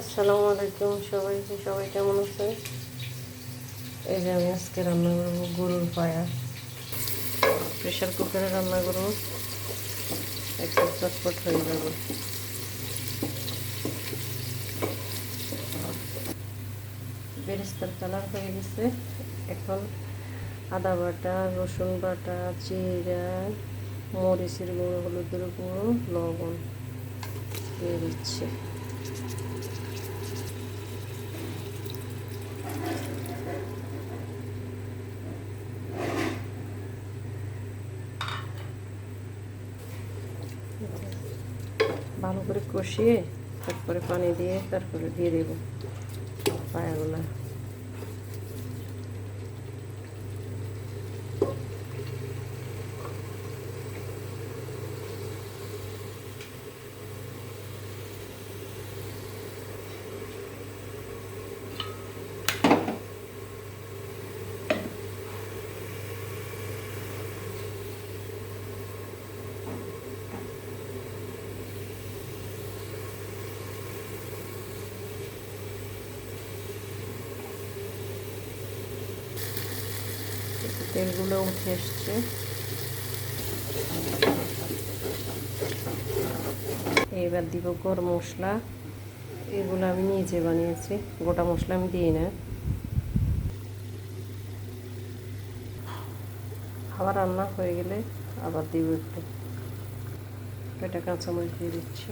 আসসালামু আলাইকুম সবাইকে সবাই কেমন আছে এই যে আমি আজকে রান্না করব গরুর পায়া। প্রেশার কুকারে রান্না করব। একটু চটপট হয়ে যাবে। বেরেস্তার কালার হয়ে গেছে। এখন আদা বাটা রসুন বাটা জিরা মরিচের গুঁড়ো হলুদের গুঁড়ো লবণ দিয়ে দিচ্ছি। ভালো করে কষিয়ে তারপরে পানি দিয়ে তারপরে দিয়ে দেবো পায়াগুলা। তেলগুলো উঠে এসছে। এবার দিব গরম মশলা। এগুলো আমি নিজে বানিয়েছি, গোটা মশলা আমি দিই না। খাবার রান্না হয়ে গেলে আবার দিব একটু। এটা কাঁচামরিচ দিয়ে দিচ্ছি।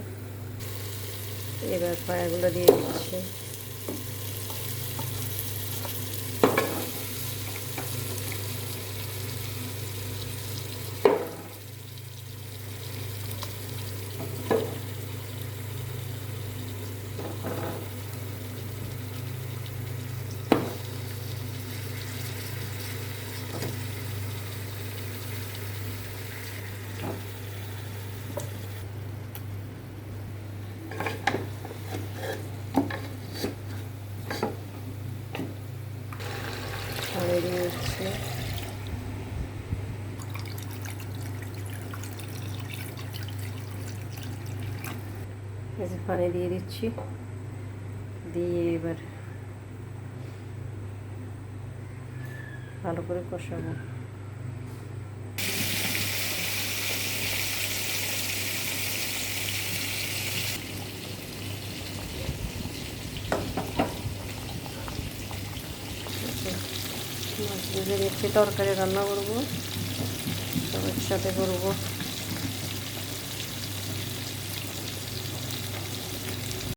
এবার পায়াগুলো দিয়ে দিচ্ছি। যে পানি দিয়ে দিচ্ছি। দিয়ে এবার ভালো করে কষাবো। মাছ ভেজে তরকারি রান্না করব। সব একসাথে করব।